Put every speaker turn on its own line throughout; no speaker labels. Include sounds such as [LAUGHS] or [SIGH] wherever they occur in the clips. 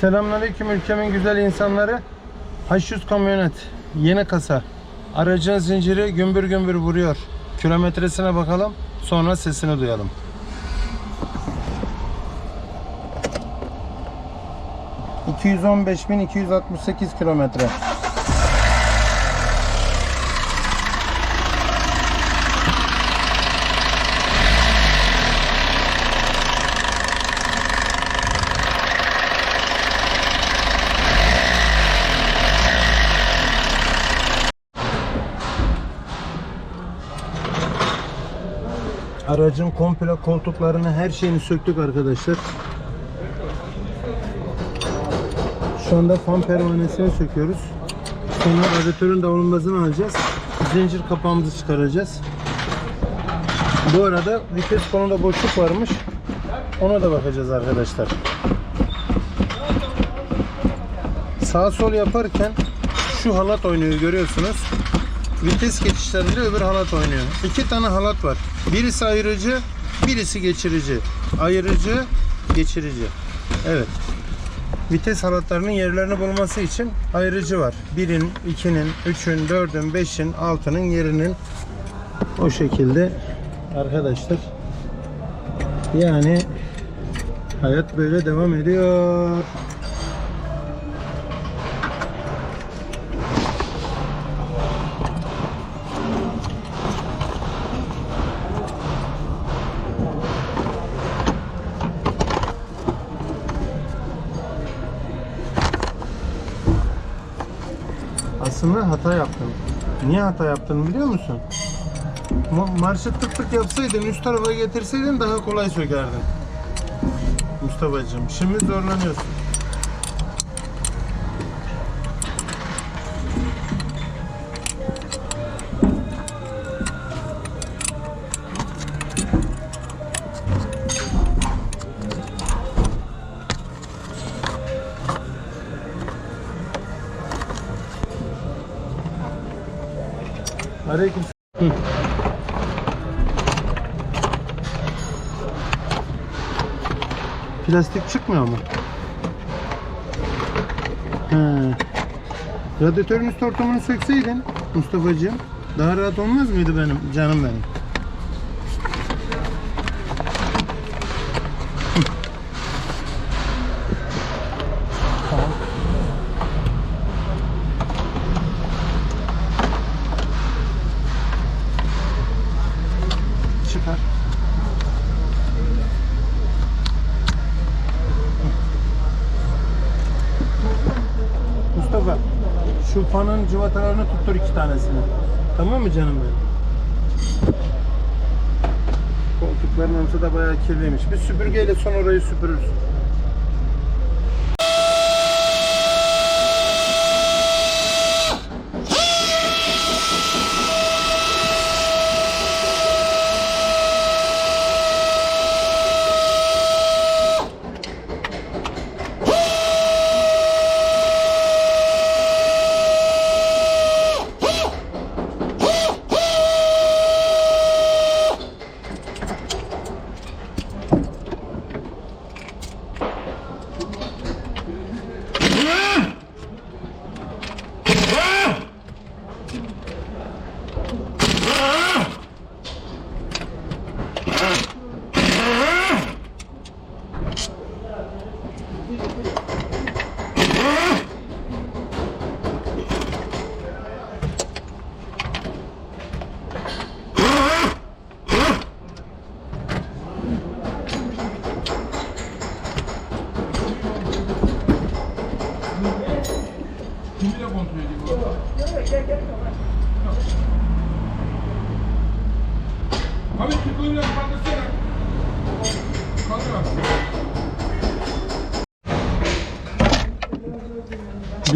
Selamünaleyküm ülkemin güzel insanları. H100 kamyonet, yeni kasa. Aracın zinciri gümbür gümbür vuruyor. Kilometresine bakalım, sonra sesini duyalım. ...215.268 kilometre. Aracın komple koltuklarını her şeyini söktük arkadaşlar. Şu anda fan pervanesini söküyoruz. Sonra radyatörün davulunmazını alacağız. Zincir kapağımızı çıkaracağız. Bu arada vites kolunda boşluk varmış. Ona da bakacağız arkadaşlar. Sağ sol yaparken şu halat oynuyor görüyorsunuz. Vites geçişlerinde öbür halat oynuyor. İki tane halat var. Birisi ayırıcı, birisi geçirici. Ayırıcı, geçirici. Evet. Vites halatlarının yerlerini bulması için ayırıcı var. Birin, ikinin, üçün, dördün, beşin, altının yerinin o şekilde arkadaşlar. Yani hayat böyle devam ediyor. Hata yaptın. Niye hata yaptın biliyor musun? Ma- Marşı tık tık yapsaydın, üst tarafa getirseydin daha kolay sökerdin. Mustafa'cığım, şimdi zorlanıyorsun. Aleyküm. Plastik çıkmıyor mu? He. Radyatörün üst ortamını sökseydin Mustafa'cığım daha rahat olmaz mıydı benim canım benim? Hı. Tamam. Çıkar. Mustafa, şu fanın cıvatalarını tuttur iki tanesini. Tamam mı canım benim? Koltukların ortası da bayağı kirliymiş. Bir süpürgeyle son orayı süpürürsün.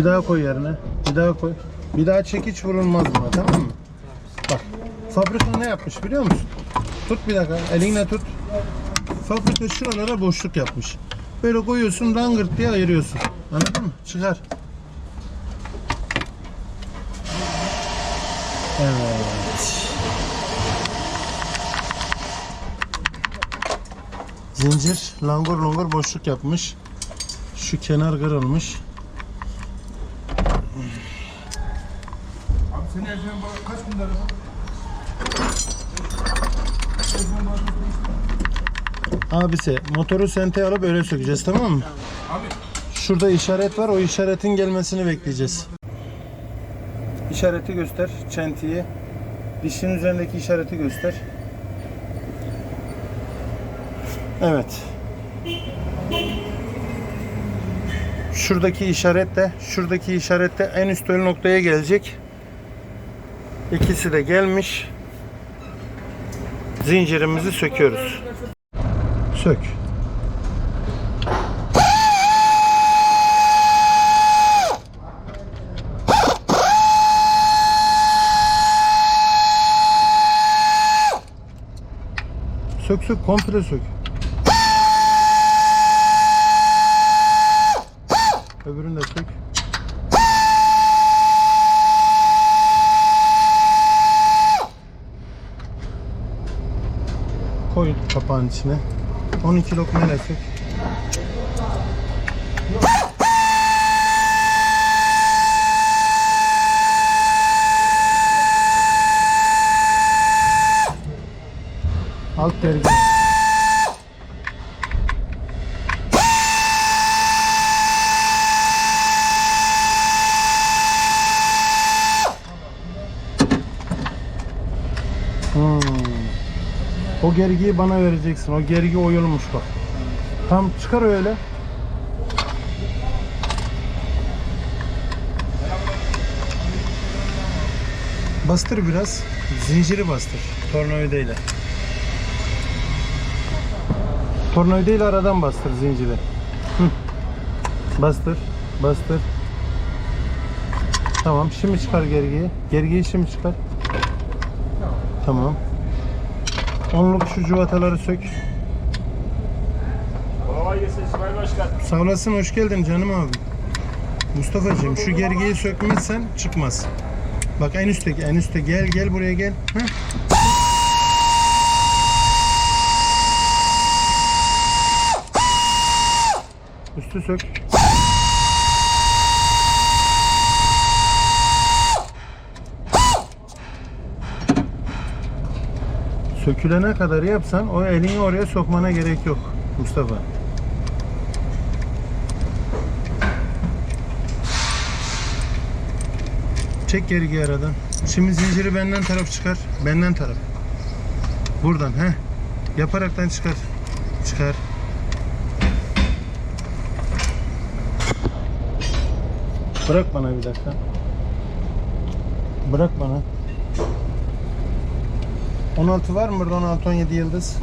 Bir daha koy yerine. Bir daha koy. Bir daha çekiç vurulmaz buna tamam mı? Bak. Fabrika ne yapmış biliyor musun? Tut bir dakika. Elinle tut. Fabrika şuralara boşluk yapmış. Böyle koyuyorsun langırt diye ayırıyorsun. Anladın mı? Çıkar. Evet. Zincir langur lungur boşluk yapmış. Şu kenar kırılmış.
Abi senin Ercan bana kaç gün araba?
Abisi motoru senteye alıp öyle sökeceğiz tamam mı?
Abi
Şurada işaret var. O işaretin gelmesini bekleyeceğiz. İşareti göster. Çentiyi. Dişin üzerindeki işareti göster. Evet. Şuradaki işaret de, şuradaki işaret de en üst ölü noktaya gelecek. İkisi de gelmiş. Zincirimizi söküyoruz. Sök. Sök sök komple sök. Öbürünü de sök. Koy kapağın içine. 12 lokmayla sök. Alt gergin. O gergiyi bana vereceksin. O gergi oyulmuş bak. Tam çıkar öyle. Bastır biraz. Zinciri bastır. Tornavidayla. Tornavidayla aradan bastır zinciri. Bastır. Bastır. Tamam. Şimdi çıkar gergiyi. Gergiyi şimdi çıkar. Tamam. Onluk şu cuvataları sök.
Kolay gelsin İsmail Başkan.
Sağ olasın. Hoş geldin canım abi. Mustafa'cığım şu gergiyi sökmezsen çıkmaz. Bak en üstte en üstte gel gel buraya gel. Heh. Üstü sök. Sökülene kadar yapsan o elini oraya sokmana gerek yok Mustafa. Çek geri aradan. Şimdi zinciri benden taraf çıkar. Benden taraf. Buradan he. Yaparaktan çıkar. Çıkar. Bırak bana bir dakika. Bırak bana. 16 var mı burada 16 17 yıldız?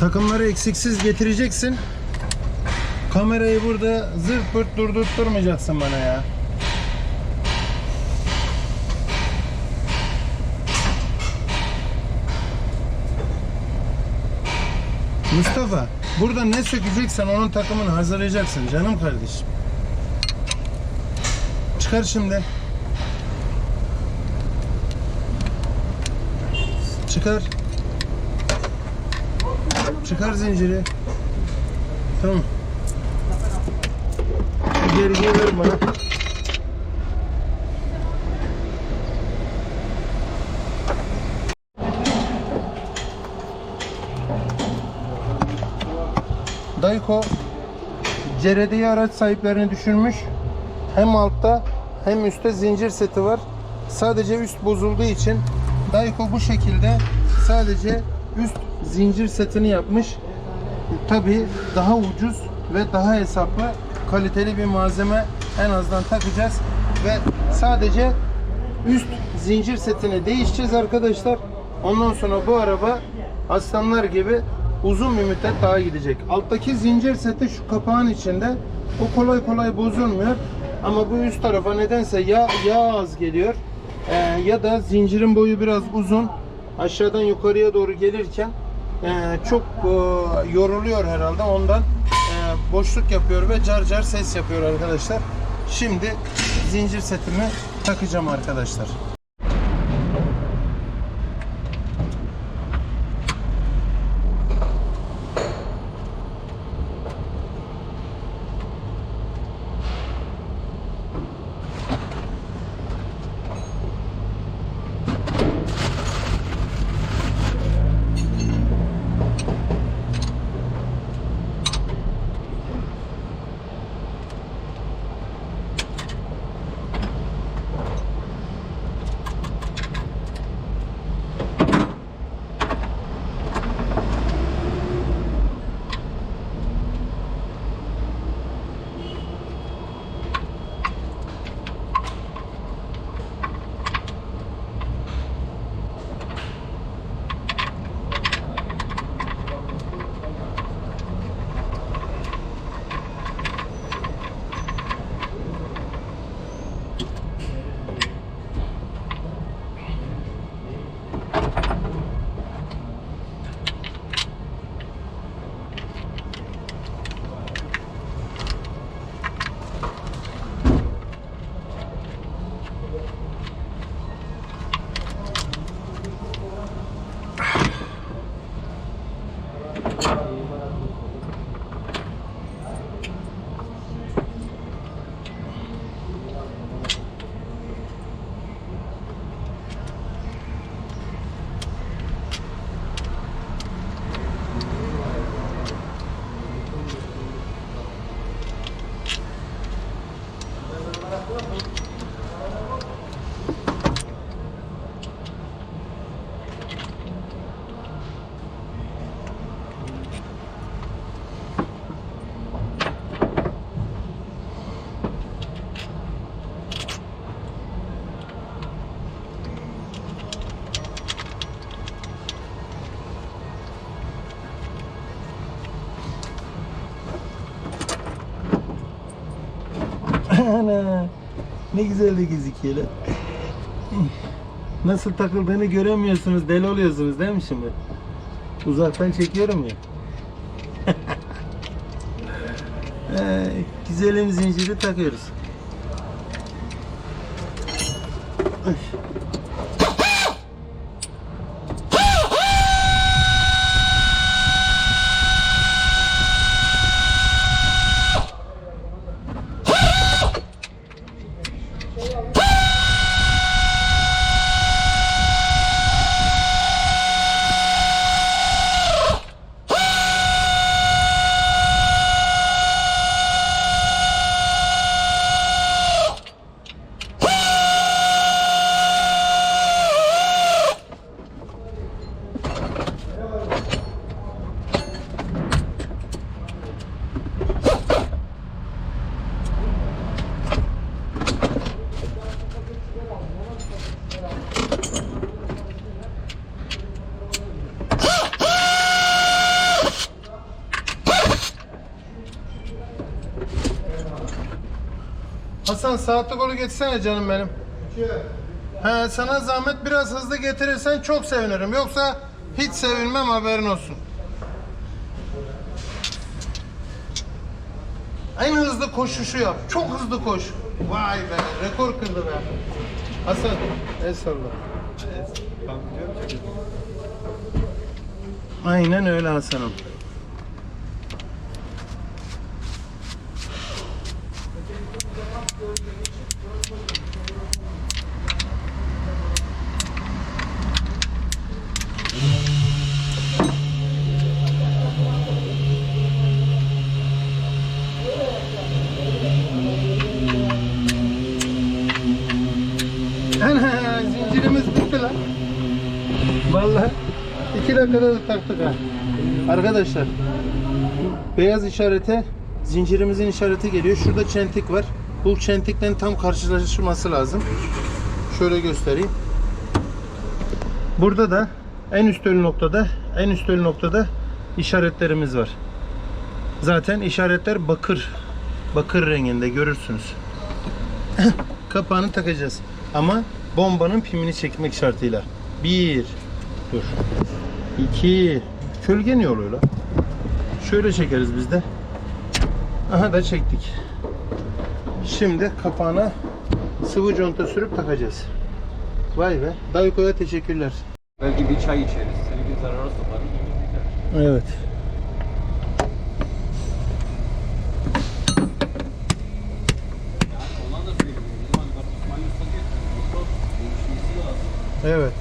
Takımları eksiksiz getireceksin. Kamerayı burada zırt pırt durdurtturmayacaksın bana ya. Mustafa, burada ne sökeceksen onun takımını hazırlayacaksın canım kardeşim. Çıkar şimdi. Çıkar. Çıkar zinciri. Tamam. Şu Geriye ver bana. Dayko CRD'yi araç sahiplerini düşünmüş. Hem altta hem üstte zincir seti var. Sadece üst bozulduğu için Dayko bu şekilde sadece üst zincir setini yapmış. Tabi daha ucuz ve daha hesaplı kaliteli bir malzeme en azından takacağız ve sadece üst zincir setini değişeceğiz arkadaşlar. Ondan sonra bu araba aslanlar gibi uzun bir müddet daha gidecek. Alttaki zincir seti şu kapağın içinde. O kolay kolay bozulmuyor. Ama bu üst tarafa nedense yağ, yağ az geliyor. Ee, ya da zincirin boyu biraz uzun. Aşağıdan yukarıya doğru gelirken ee, çok e, yoruluyor herhalde. Ondan e, boşluk yapıyor ve car car ses yapıyor arkadaşlar. Şimdi zincir setimi takacağım arkadaşlar. Ana, ne güzel de gözüküyor. Nasıl takıldığını göremiyorsunuz, deli oluyorsunuz değil mi şimdi? Uzaktan çekiyorum ya. [LAUGHS] Ee, güzelim zinciri takıyoruz. Ay. Hasan saatli kolu getirsene canım benim. He, sana zahmet biraz hızlı getirirsen çok sevinirim. Yoksa hiç sevinmem haberin olsun. En hızlı koşuşu yap. Çok hızlı koş. Vay be rekor kırdı be. Hasan el salla. Aynen öyle Hasan'ım. Dakikada da taktık ha. Arkadaşlar beyaz işarete zincirimizin işareti geliyor. Şurada çentik var. Bu çentikten tam karşılaşması lazım. Şöyle göstereyim. Burada da en üst ölü noktada en üst ölü noktada işaretlerimiz var. Zaten işaretler bakır bakır renginde görürsünüz. [COUGHS] Kapağını takacağız. Ama bombanın pimini çekmek şartıyla. Bir. Dur. İki. Kölge niye oluyor lan? Şöyle çekeriz biz de. Aha da çektik. Şimdi kapağına sıvı conta sürüp takacağız. Vay be. Dayko'ya teşekkürler.
Belki bir çay içeriz. Bir zarara sokar.
Evet.
Ondan da söyleyeyim. Bizim hani bak İsmail Usta diyor. Motor değişmesi lazım.
Evet.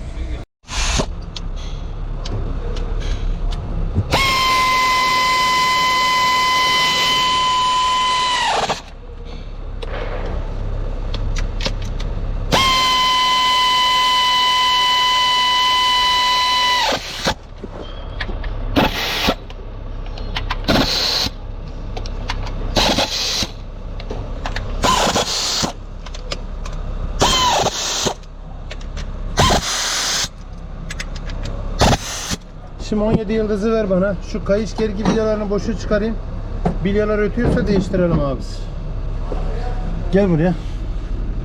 Şimdi 17 yıldızı ver bana. Şu kayış gergi bilyalarını boşa çıkarayım. Bilyalar ötüyorsa değiştirelim abisi. Gel buraya.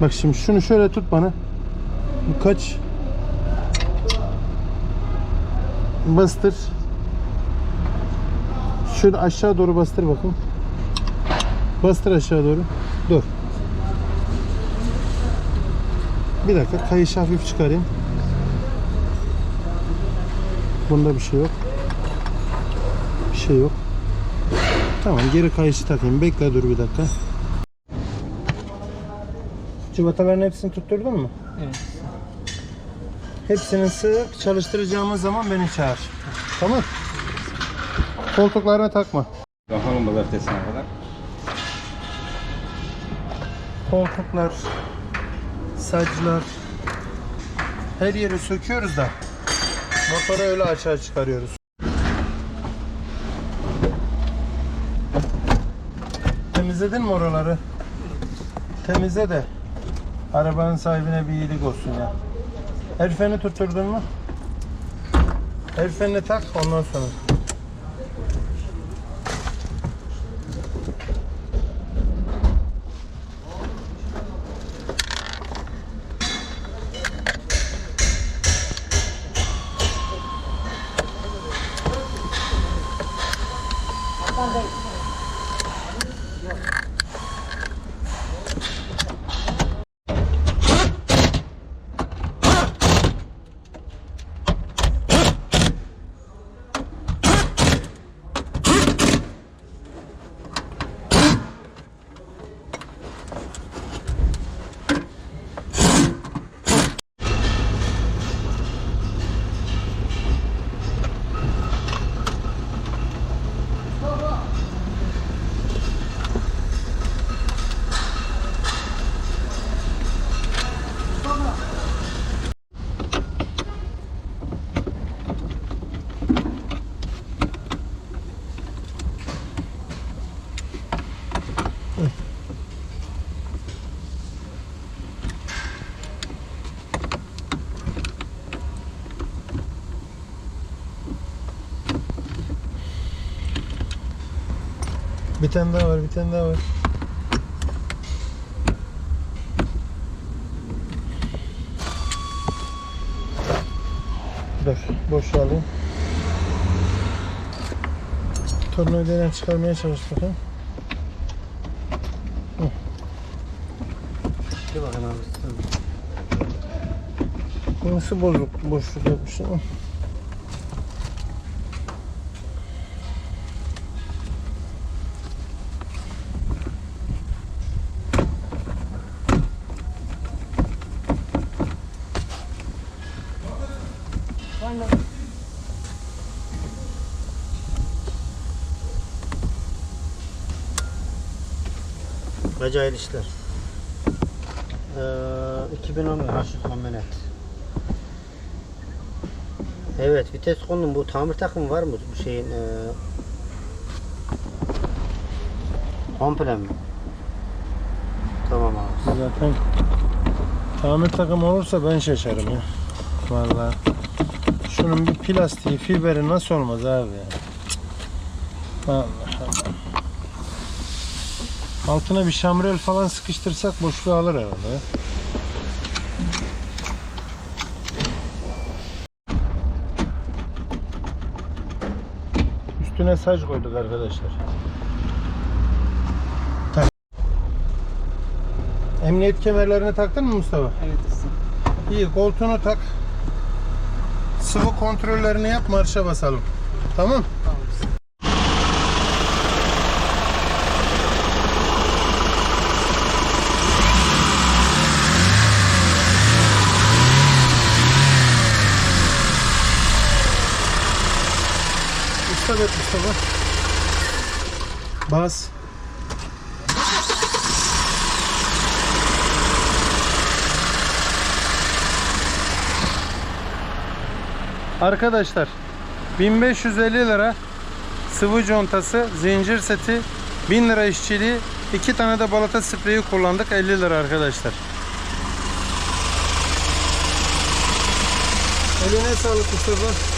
Bak şimdi şunu şöyle tut bana. Kaç? Bastır. Şöyle aşağı doğru bastır bakın. Bastır aşağı doğru. Dur. Bir dakika kayışı hafif çıkarayım. Bunda bir şey yok. Bir şey yok. Tamam geri kayışı takayım. Bekle dur bir dakika. Cıvataların hepsini tutturdun mu?
Evet.
Hepsini sık çalıştıracağımız zaman beni çağır. Tamam. Koltuklarına takma.
Bakalım pazartesine kadar.
Koltuklar, saclar her yeri söküyoruz da motoru öyle aşağı çıkarıyoruz. Temizledin mi oraları? Temizle de arabanın sahibine bir iyilik olsun ya. El freni tutturdun mu? El frenini tak ondan sonra. Bir tane daha var, bir tane daha var. Dur, boşalayım. Tornavidayla çıkarmaya çalış bakalım.
Bir bakın abi.
Nasıl bozuk, boşluk yapmış
Acayip işler. Ee, 2011 Haşit. Evet vites konunun bu tamir takımı var mı bu şeyin ee, komple mi? Tamam abi.
Zaten tamir takım olursa ben şaşarım ya. Vallahi. Şunun bir plastiği, fiberi nasıl olmaz abi ya. Allah Allah. Altına bir şamrel falan sıkıştırsak boşluğu alır herhalde. Üstüne saç koyduk arkadaşlar. Tak. Emniyet kemerlerini taktın mı Mustafa?
Evet
İyi koltuğunu tak. Sıvı kontrollerini yap marşa basalım. Tamam? Bet Mustafa. Bas. Arkadaşlar 1550 lira sıvı contası, zincir seti, 1000 lira işçiliği, 2 tane de balata spreyi kullandık 50 lira arkadaşlar. Eline sağlık Mustafa.